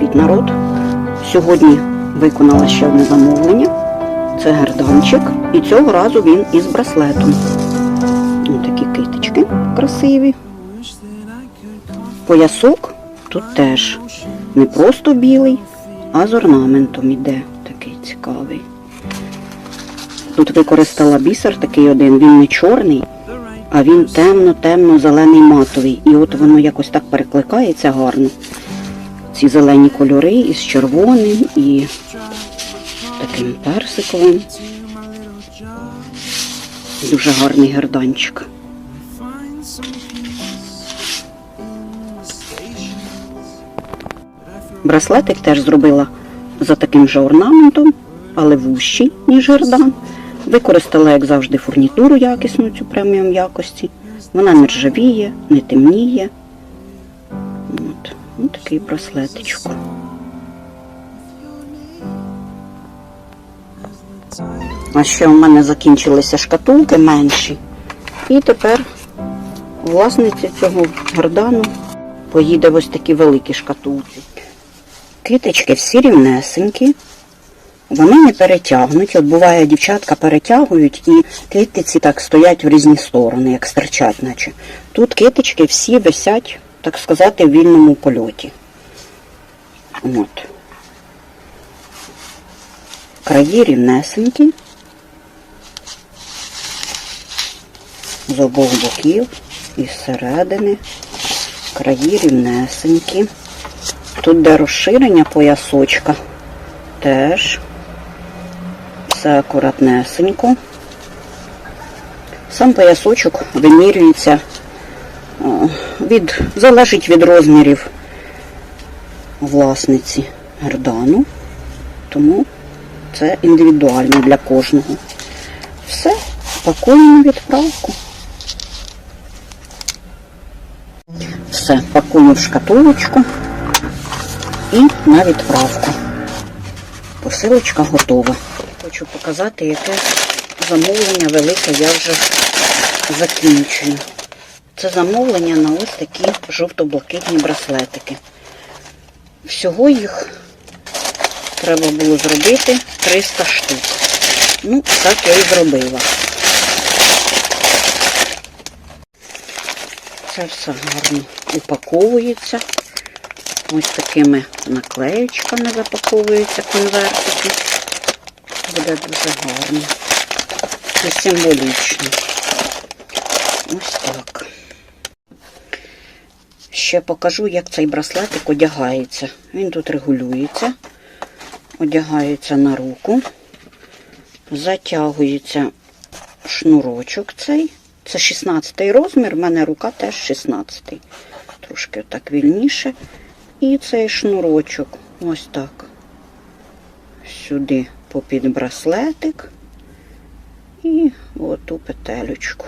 Привіт, народ! Сьогодні виконала ще одне замовлення. Це герданчик. І цього разу він із браслетом. Ось такі китички красиві. Поясок тут теж не просто білий, а з орнаментом іде. Такий цікавий. Тут використала бісер такий один, він не чорний, а він темно-темно-зелений матовий. І от воно якось так перекликається гарно. Ці зелені кольори із червоним і таким персиковим. Дуже гарний герданчик. Браслетик теж зробила за таким же орнаментом, але вущий, ніж гердан. Використала, як завжди, фурнітуру якісну цю преміум якості. Вона не ржавіє, не темніє. От, Ось такий браслетичок. А ще у мене закінчилися шкатулки менші. І тепер власниця цього гардану поїде в ось такі великі шкатулки. Китички всі рівнесенькі. Вони не перетягнуті. От буває, дівчатка перетягують і китиці так стоять в різні сторони, як стирчать, наче. Тут китички всі висять, так сказати, в вільному польоті. От. Краї рівнесенькі. З обох боків і зсередини. Краї рівнесенькі. Тут де розширення поясочка теж. Все акуратнесенько. Сам поясочок вимірюється е, від, залежить від розмірів власниці гердану, тому це індивідуально для кожного. Все, пакуємо відправку. Все, пакую в шкатулочку і на відправку. Посилочка готова. Хочу показати, яке замовлення велике я вже закінчую. Це замовлення на ось такі жовто-блакитні браслетики. Всього їх треба було зробити 300 штук. Ну, так я і зробила. Це все гарно упаковується. Ось такими наклеючками запаковуються конвертики. Буде дуже гарно. І символічно. Ось так. Ще покажу, як цей браслетик одягається. Він тут регулюється, одягається на руку, затягується шнурочок цей. Це 16 розмір, в мене рука теж 16. Трошки так вільніше. І цей шнурочок ось так. Сюди попід браслетик і оту петелючку.